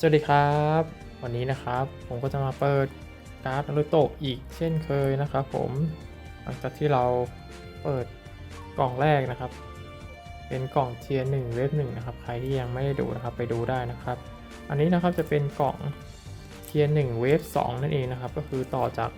สวัสดีครับ วันนี้นะครับผมก็จะมาเปิดการ์ดนารูโตะอีกเช่นเคยนะครับผมหลังจากที่เราเปิดกล่องแรกนะครับ เป็นกล่องเทียร์หนึ่งเวฟหนึ่งนะครับ ใครที่ยังไม่ได้ดูนะครับไปดูได้นะครับ อันนี้นะครับจะเป็นกล่องเทียร์หนึ่งเวฟสองนั่นเองนะครับ ก็คือต่อจาก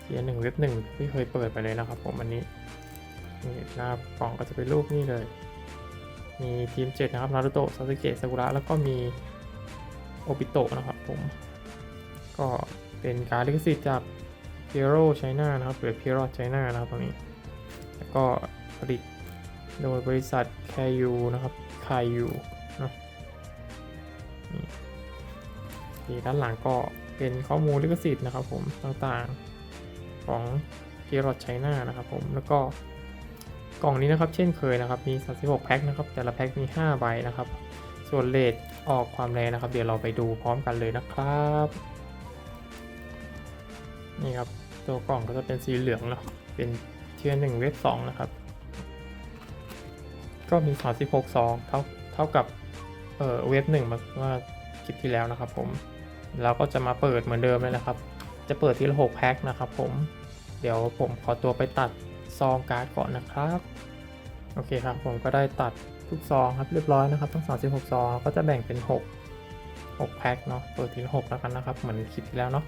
เทียร์หนึ่งเวฟหนึ่งที่เคยเปิดไปเลยนะครับ ผมอันนี้นี่หน้ากล่องก็จะเป็นรูปนี้เลย มีทีมเจ็ดนะครับนารูโตะซาสึเกะซากุระแล้วก็มี โอปิโตนะครับผม ก็เป็นการลิขสิทธิ์จาก p i e r o China นะครับหรือ p i e r o China นะครับตรงนี้ แล้วก็ผลิตโดยบริษัท k a y u นะครับ k a y u เนอะนี่ด้านหลังก็เป็นข้อมูลลิขสิทธิ์นะครับผมต่างๆของ p i e r o China นะครับผม แล้วก็กล่องนี้นะครับ เช่นเคยนะครับ มี 36 แพ็คนะครับ แต่ละแพ็คมี 5 ใบนะครับ ส่วนเลท ออกความแรงนะครับ เดี๋ยวเราไปดูพร้อมกันเลยนะครับ นี่ครับตัวกล่องก็จะเป็นสีเหลืองเนาะเป็นเทียร์หนึ่งเวฟสองนะครับ ก็มี 36ซองเท่าเท่ากับเอ่อเวฟหนึ่งเมื่อคลิปที่แล้วนะครับ ผมเราก็จะมาเปิดเหมือนเดิมเลยนะครับ จะเปิดทีละ6แพ็คนะครับ ผมเดี๋ยวผมขอตัวไปตัดซองการ์ดก่อนนะครับ โอเคครับ ผมก็ได้ตัด ทุกซองครับเรียบร้อยนะครับทั้ง36 ซองก็จะแบ่งเป็น 6 6 แพ็คเนาะเปิดทีละ6แล้วกันนะครับ เหมือนคลิปที่แล้วเนาะ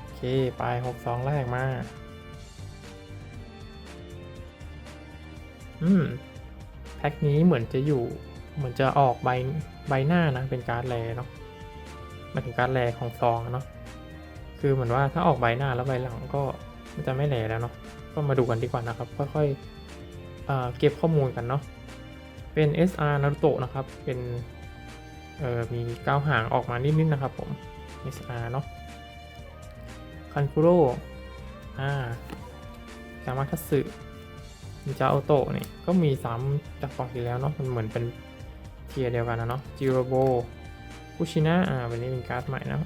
โอเคไป6ซองแรกมาอืมแพ็คนี้เหมือนจะอยู่เหมือนจะออกใบใบหน้านะเป็นการ์ดแรเนาะหมายถึงการ์ดแรของซองเนาะคือเหมือนว่าถ้าออกใบหน้าแล้วใบหลังก็มันจะไม่แหลแล้วเนาะก็มาดูกันดีกว่านะครับ ค่อยๆอ่าเก็บข้อมูลกันเนาะ เป็น SR นารุโตะนะครับ เป็นเอ่อมีก้าวหางออกมานิดๆนะครับผม SR เนาะคันคุโร่อ่ากามาคัตสึนิจาโอโตะนี่ก็มีซ้ำจากกล่องที่แล้วเนาะมันเหมือนเป็นเทียเดียวกันนะเนาะจิโรโบคุชินะอ่าวันนี้เป็นการ์ดใหม่นะ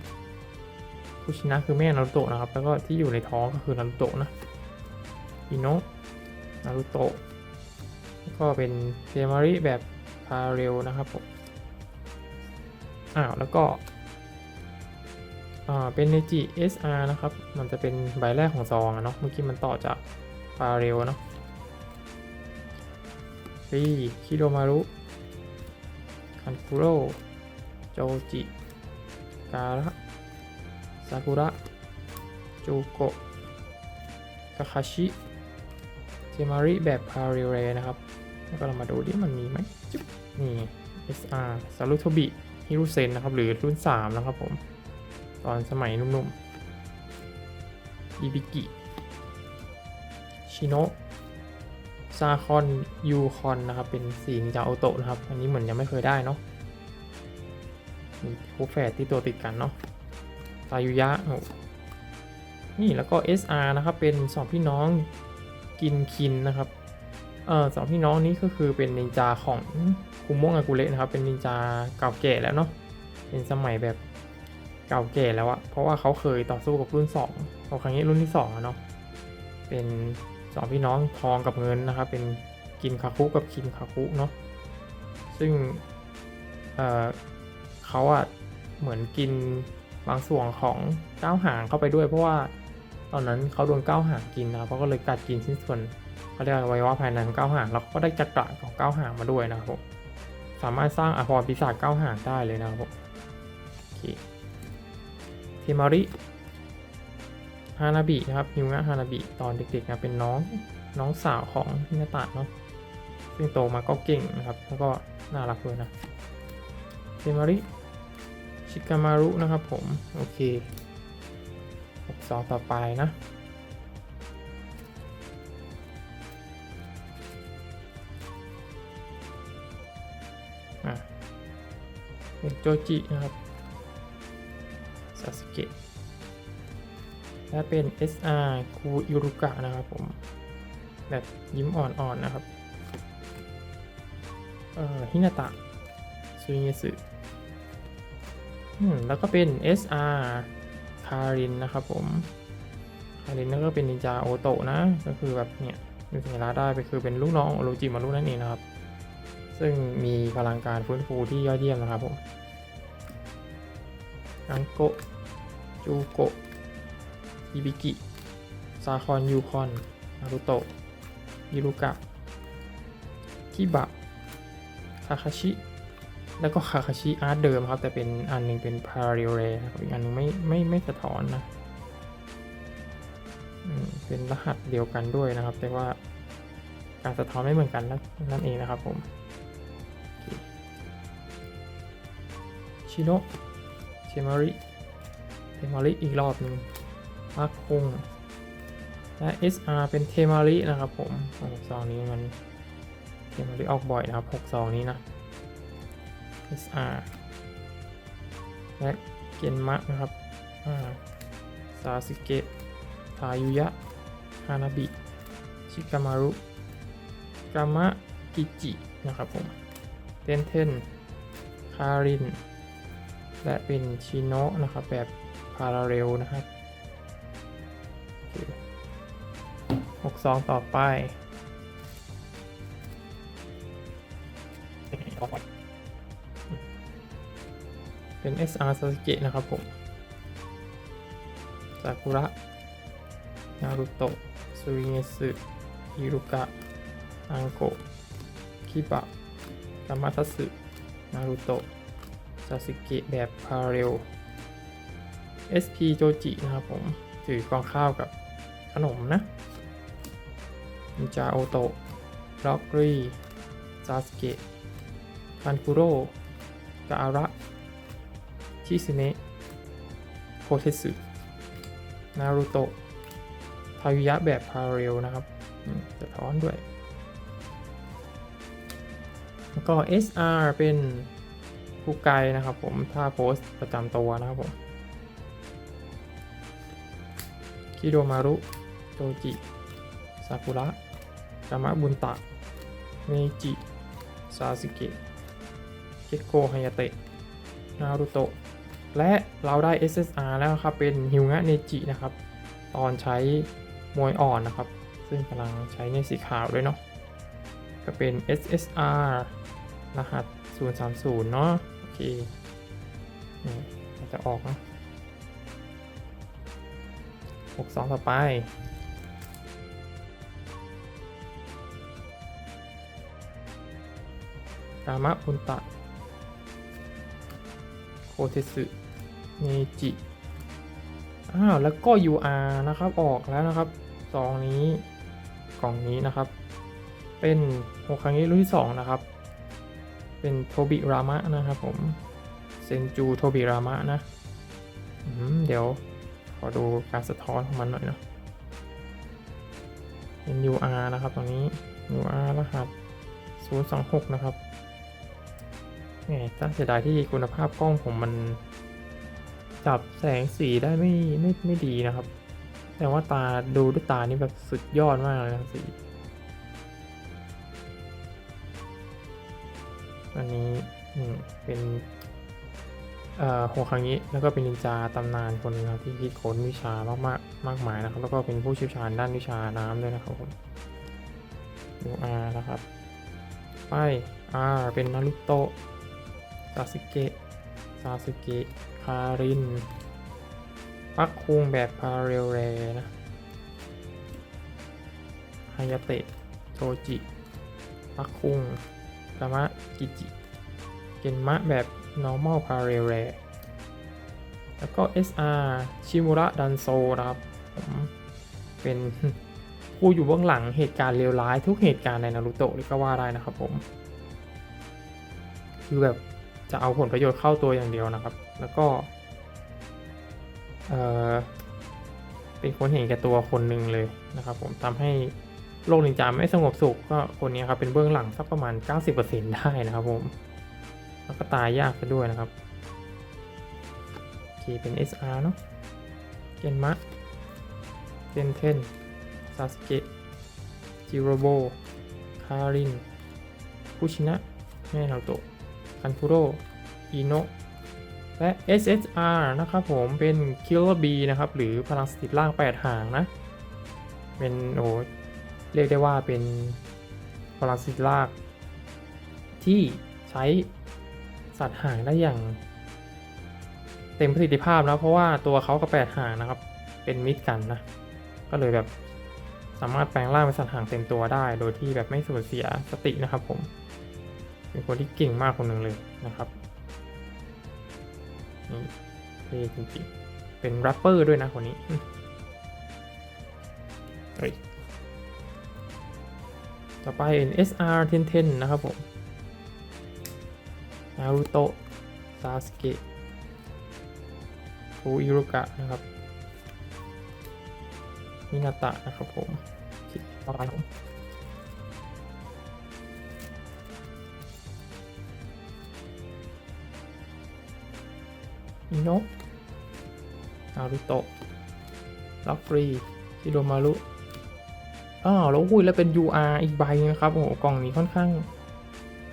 คุชินะคือแม่นารุโตะนะครับ แล้วก็ที่อยู่ในท้องก็คือนารุโตะนะอิโนะนารุโตะ ก็เป็นเทมาริแบบพาเรลนะครับผมอ้าวแล้วก็อ่าเป็นเนจิ SR นะครับ มันจะเป็นใบแรกของซองอะเนาะ เมื่อกี้มันต่อจากพาเรลเนาะฟีคิโดมารุ คันคุโร่โจจิ การะ ซากุระ จูโกะ คาคาชิเทมาริแบบพาเรเรนะครับ แล้วก็เรามาดูดิมันมีไหมจุ๊บนี่ SR ซารุโทบิฮิรุเซนนะครับ หรือรุ่น 3 นะครับผม ตอนสมัยหนุ่มๆอิบิกิชิโนะซาคอนยูคอนนะครับ เป็นสีนินจาโอโตะนะครับ อันนี้เหมือนยังไม่เคยได้เนาะมีคู่แฝดที่ตัวติดกันเนาะตายุยะโอ้นี่แล้วก็ SR นะครับ เป็นสองพี่น้องกินคินนะครับ เออสองพี่น้องนี้ก็คือเป็นนินจาของคุโมงอากุเระนะครับ เป็นนินจาเก่าแก่แล้วเนาะเป็นสมัยแบบเก่าแก่แล้วอะเพราะว่าเขาเคยต่อสู้กับรุ่น2พอครั้งนี้รุ่นที่2อะเนาะเป็นสองพี่น้องทองกับเงินนะครับ เป็นกินคาคุกับคินคาคุเนาะซึ่งเออเขาอะเหมือนกินบางส่วนของก้าวหางเข้าไปด้วย เพราะว่าตอนนั้นเขาโดนก้าวหางกินนะเขาก็เลยกัดกินชิ้นส่วน เขาเรียกอวัยวะภายในของก้าวหางแล้วก็ได้จักระของก้าวหางมาด้วยนะครับผมสามารถสร้างอภรปีศาจก้าวหางได้เลยนะครับผมโอเคเทมาริฮานาบินะครับฮิวงะฮานาบิตอนเด็กๆนะเป็นน้องน้องสาวของฮินาตะเนาะซึ่งโตมาก็เก่งนะครับ แล้วก็น่ารักเลยนะเทมาริชิกามารุนะครับผม โอเคสองต่อไปนะ เป็นโจจินะครับซาสเกะและเป็น SR คูอิรุกะนะครับผม แบบยิ้มอ่อนๆนะครับเอ่อฮินาตะซุยเงสึอืมแล้วก็เป็น SR คารินนะครับผมคารินนั่นก็เป็นนินจาโอโตะนะ ก็คือแบบเนี่ยดูสัญลักษณ์ได้ไปคือเป็นลูกน้องโอโรจิมารุนั่นเองนะครับ ซึ่งมีพลังการฟื้นฟูที่ยอดเยี่ยมนะครับผมคังโกจูโกอิบิกิ ซาคอน ยูคอนนารุโตะยิรุกะคิบะ คาคาชิ แล้วก็คาคาชิอาร์ตเดิมครับ แต่เป็นอันหนึงเป็นพาราเรลเรครับอีกอันหนึงไม่ไม่ไม่สะท้อนนะเป็นรหัสเดียวกันด้วยนะครับ แต่ว่าการสะท้อนไม่เหมือนกันนั่นเองนะครับผม ชิโนะเทมาริเทมาริอีกรอบหนึ่งมาคุงและ SR เป็นเทมารินะครับผมโอ้ซองนี้มันเทมาริออกบ่อยนะครับ6ซองนี้นะ SR และเกนมะนะครับซาสึเกะทายุยะฮานาบิ ชิกามารุกามะกิจิ นะครับผม เทนเทน คาริน และเป็นชิโนะนะครับแบบพาราเรลนะครับหกสองต่อไปเป็น SR Sasuke นะครับผมซากุระ นารุโตะซูริเงสึฮิรุกะ อังโกะคิบะกามาทัสึ นารุโตะ ซาสึเกะแบบพาเรล SP โจจินะครับผมถือกองข้าวกับขนมนะนิจาโอโตะล็อกรีซาสเกะคันคุโร่กาอาระ ชิซึเนะโคเทสึ นารูโตะทายุยะแบบพาเรลนะครับอืมสะท้อนด้วย แล้วก็ SR เป็น คูไกลนะครับผมถ้าโพสต์ประจำตัวนะครับผมคิโดมารุโจจิซากุระกามะบุนตะเมจิซาสึเกะเกโกฮายาเตะนารูโตะและเราได้ SSR แล้วครับ เป็นฮิวงะเนจินะครับ ตอนใช้มวยอ่อนนะครับ ซึ่งกำลังใช้ในสีขาวด้วยเนาะก็เป็น SSR รหัส 030 เนาะ เคนี่จะออกเนาะ62ต่อไปกามะพุนตะ โคเทสึเนจิ อ้าว แล้วก็ UR นะครับ ออกแล้วนะครับซองนี้ กล่องนี้นะครับ เป็นโฮคังเงะรุ่นที่ 2 นะครับ เป็นโทบิรามะนะครับผม เซนจูโทบิรามะนะ เดี๋ยวขอดูการสะท้อนของมันหน่อยเนาะเป็น UR นะครับตรงนี้ UR รหัส 026 นะครับแหมตั้งเสียดายที่คุณภาพกล้องผมมัน จับแสงสีได้ไม่ไม่ไม่ดีนะครับ แต่ว่าตาดูด้วยตานี่แบบสุดยอดมากเลยนะสี อันนี้เป็นหัวครั้งนี้แล้วก็เป็นนินจาตำนานคนนะครับที่คิดค้นวิชามากมากๆมากมายนะครับ แล้วก็เป็นผู้เชี่ยวชาญด้านวิชาน้ำด้วยนะครับผมดูอานะครับ ไปอาเป็นนารุโตะซาสึเกะซาสึเกะคารินปักคุงแบบพาเรลเรนะฮายาเตะโทจิปักคุง กามะกิจิ เกนมะแบบ normal parallel rare แล้วก็ SR ชิมุระดันโซนะครับ ผมเป็นผู้อยู่เบื้องหลังเหตุการณ์เลวร้ายทุกเหตุการณ์ในนารูโตะเลยก็ว่าได้นะครับผม คือแบบจะเอาผลประโยชน์เข้าตัวอย่างเดียวนะครับ แล้วก็ เออเป็นคนเห็นแก่ตัวคนหนึ่งเลยนะครับผมทำให้ โลกนินจาไม่สงบสุขก็คนนี้ครับเป็นเบื้องหลังสักประมาณ 90%ได้นะครับผมแล้วก็ตายยากซะด้วยนะครับโอเคเป็น SR เนาะเกนมะเทนเทนซาสเกะจิโรโบคารินคุชินะแม่นาโตะคันคุโรอิโนะและ SSR นะครับผมเป็น Killer B นะครับ หรือพลังสถิตล่าง 8 หางนะ เป็นโอ้ เรียกได้ว่าเป็นพลังสถิตลางที่ใช้สัตว์หางได้อย่าง เต็มประสิทธิภาพแล้วเพราะว่าตัวเขากับแปดหางนะครับ เป็นมิดกันนะ ก็เลยแบบสามารถแปลงร่างเป็นสัตว์หางเต็มตัวได้ โดยที่แบบไม่สูญเสียสตินะครับผม เป็นคนที่เก่งมากคนหนึ่งเลยนะครับนี่เท่จริงๆเป็นแรปเปอร์ด้วยนะคนนี้เฮ้ย ต่อไป SR 1010 นะครับผม นารูโตะ ซาสเกะฟูอิรุกะนะครับ มินาตะนะครับผมโอเคต่อไปผมอิโนะนารูโตะลัฟฟรีฮิโรมารุ อ้าวแล้วอุ้ยแล้วเป็น UR อีกใบนะครับโอ้โหกล่องนี้ค่อนข้าง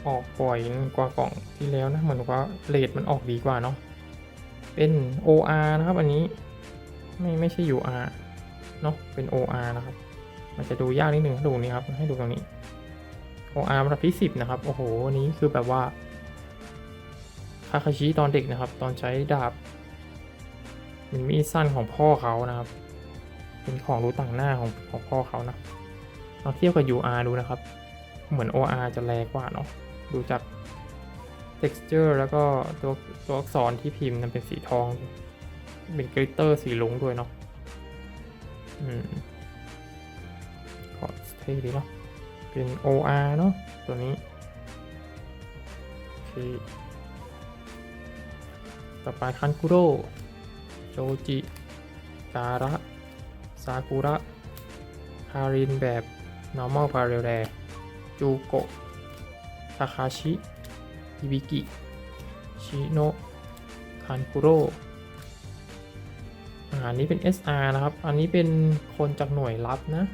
ออกบ่อยกว่ากล่องที่แล้วนะเหมือนว่าเรทมันออกดีกว่าเนาะเป็น OR นะครับอันนี้ไม่ไม่ใช่ UR เนาะเป็น OR นะครับ มันจะดูยากนิดนึงดูนี่ครับให้ดูตรงนี้ OR ระดับที่ 10 นะครับ โอ้โหอันนี้คือแบบว่าคาคาชิตอนเด็กนะครับ ตอนใช้ดาบเป็นมีดสั้นของพ่อเขานะครับ เป็นของรู้ต่างหน้าของของพ่อเขานะ ลองเทียบกับ UR ดูนะครับ เหมือน OR จะแรงกว่าเนาะ ดูจาก texture แล้วก็ตัวตัวอักษรที่พิมพ์นั้นเป็นสีทอง เป็นกริตเตอร์สีลุงด้วยเนาะ อืมขอเท่ดีเนาะ เป็น OR เนาะตัวนี้ โอเค ต่อไปคันคุโร่โจจิ การะ ซากุระคารินแบบ normal parallel rare จูโกะทาคาชิอิบิกิ ชิโนะคันคุโร่อันนี้เป็น SR นะครับ อันนี้เป็นคนจากหน่วยลับนะ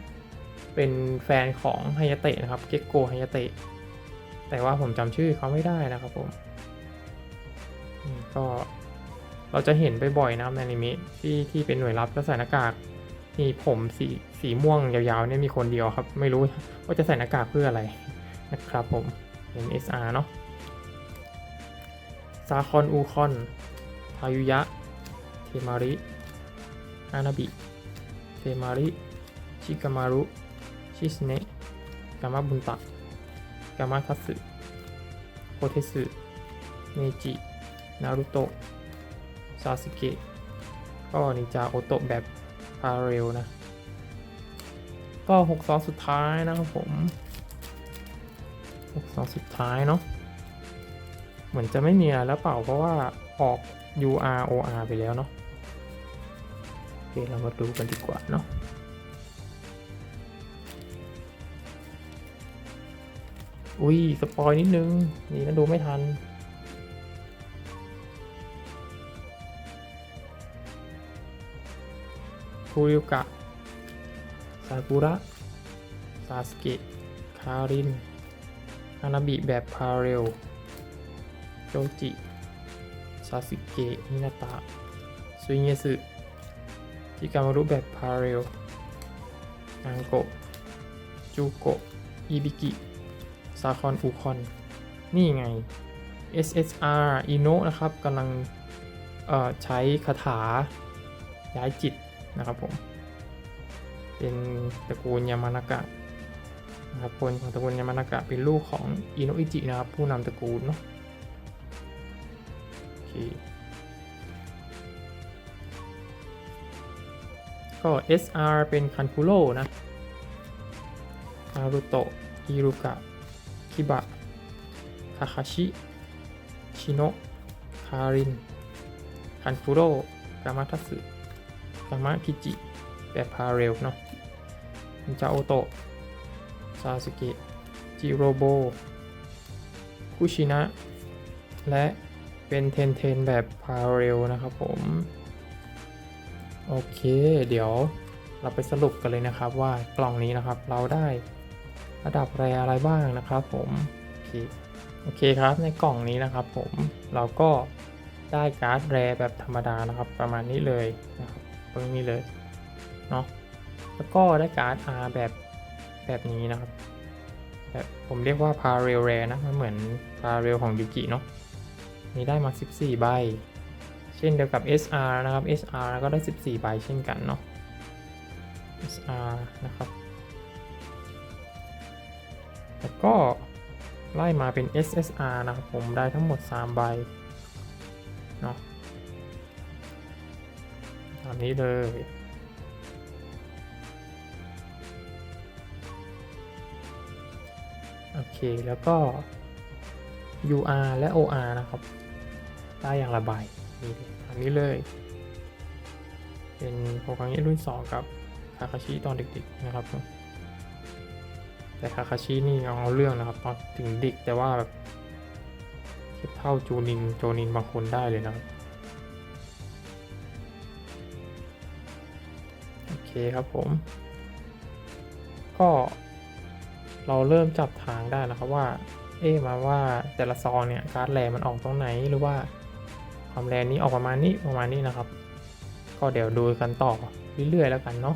เป็นแฟนของไฮยาเตะนะครับ เก็กโกไฮยาเตะ แต่ว่าผมจำชื่อเขาไม่ได้นะครับผม ก็เราจะเห็นบ่อยๆนะครับในอนิเมะที่ที่เป็นหน่วยลับแล้วใส่หน้ากาก มีผมสีสีม่วงยาวๆเนี่ยมีคนเดียวครับ ไม่รู้ว่าจะใส่หน้ากากเพื่ออะไรนะครับผมเป็น SR เนาะซาคอนอูคอนทายุยะ เทมาริ อานาบิ เทมาริ ชิกามารุ ชิสเนะกามาบุนตะ กามาทัสึโคเทสึเนจิ นารุโตะ ซาสึเกะ ก็นินจาโอโตะแบบ พาเรลนะ ก็หกซองสุดท้ายนะครับผมหกซองสุดท้ายเนาะเหมือนจะไม่มีอะไรแล้วเปล่าเพราะว่าออก UR OR ไปแล้วเนาะโอเคเรามาดูกันดีกว่าเนาะอุ้ย สปอยนิดนึง นี่นะดูไม่ทัน คูริกะซากุระซาสเกะคารินฮานาบิแบบพาเรลโจจิซาสึเกะมินาตะซุยเงสึจิกามารุแบบพาเรลอังโกะจูโกะอิบิกิซาคอนอูคอน นี่ไง SSR อิโนะนะครับกำลังใช้คาถาย้ายจิต นะครับผม เป็นตระกูลยามานากะนะครับคนของตระกูลยามานากะเป็นลูกของอิโนะอิจินะครับผู้นำตระกูลเนาะโอเคก็ SR เป็นคันคุโร่นะนารุโตะอิรุกะ คิบะคาคาชิ ชิโนะ คาริน คันคุโร่กามาทัสึ กามาคิจิ แบบพาเรลเนาะนิจาโอโตะ ซาสึเกะ จิโรโบ คุชินะ และเป็นเทนเทนแบบพาเรลนะครับผม โอเค เดี๋ยวเราไปสรุปกันเลยนะครับว่ากล่องนี้นะครับเราได้ระดับแรอะไรบ้างนะครับผมโอเคโอเคครับในกล่องนี้นะครับผมเราก็ได้การ์ดแรแบบธรรมดานะครับประมาณนี้เลยนะครับ ตรงนี้เลยเนาะแล้วก็ได้การ์ด R แบบแบบนี้นะครับแบบผมเรียกว่าพาเรลแรนะมันเหมือนพาเรลของยูกิเนาะนี่ได้มา 14 ใบ เช่นเดียวกับ SR นะครับ SR ก็ได้ 14 ใบเช่นกันเนาะ SR นะครับแล้วก็ไล่มาเป็น SSR นะครับผมได้ทั้งหมด 3 ใบ นี้เลย โอเค แล้วก็ UR และ OR นะครับได้อย่างละใบนี่อันนี้เลย เป็นโปรแกรมรุ่น 2 กับคาคาชิตอนเด็กๆนะครับ แต่คาคาชินี่เอาเรื่องนะครับตอนถึงเด็กแต่ว่าแบบเทียบเท่าจูนินโจนินบางคนได้เลยนะครับ เคครับผม ก็เราเริ่มจับทางได้นะครับว่า เอ๊มาว่าแต่ละซองเนี่ยการ์ดแรมันออกตรงไหนหรือว่าความแรงนี้ออกประมาณนี้ประมาณนี้นะครับ ก็เดี๋ยวดูกันต่อเรื่อยๆแล้วกันเนาะ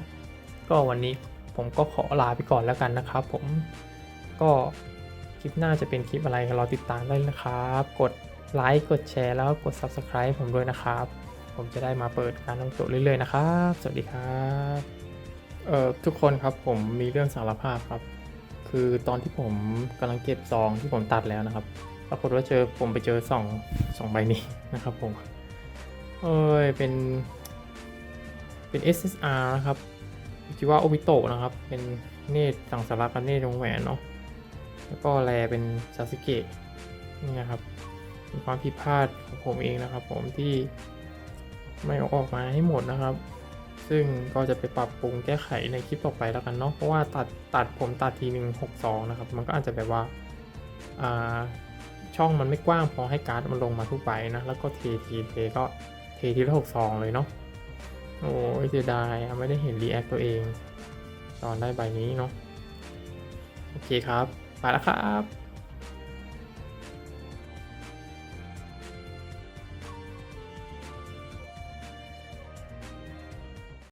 ก็วันนี้ผมก็ขอลาไปก่อนแล้วกันนะครับ ผมก็คลิปหน้าจะเป็นคลิปอะไรเราติดตามได้นะครับ กดไลค์กดแชร์แล้วกด Subscribe ผมด้วยนะครับ ผมจะได้มาเปิดการทำโจทย์เรื่อยๆนะครับ สวัสดีครับเอ่อทุกคนครับผมมีเรื่องสารภาพครับ คือตอนที่ผมกำลังเก็บซองที่ผมตัดแล้วนะครับ ปรากฏว่าเจอผมไปเจอสองสองใบนี้นะครับผมเอ้ยเป็นเป็น SSR นะครับจิว่าโอบิโตะนะครับ เป็นเนตสังสาระกับเนตรวงแหวนเนาะแล้วก็แลเป็นซาสึเกะนี่นะครับเป็นความผิดพลาดของผมเองนะครับ ผมที่ ไม่เอาออกมาให้หมดนะครับ ซึ่งก็จะไปปรับปรุงแก้ไขในคลิปต่อไปแล้วกันเนาะเพราะว่าตัดตัดผมตัดทีหนึ่งหกสองนะครับ มันก็อาจจะแบบว่าอ่าช่องมันไม่กว้างพอให้การ์ดมันลงมาทุกใบนะ แล้วก็เททีเทก็เททีละหกซองเลยเนาะโอ้ยเสียดายไม่ได้เห็นรีแอคตัวเอง ตอนได้ใบนี้เนาะโอเคครับ ไปแล้วครับ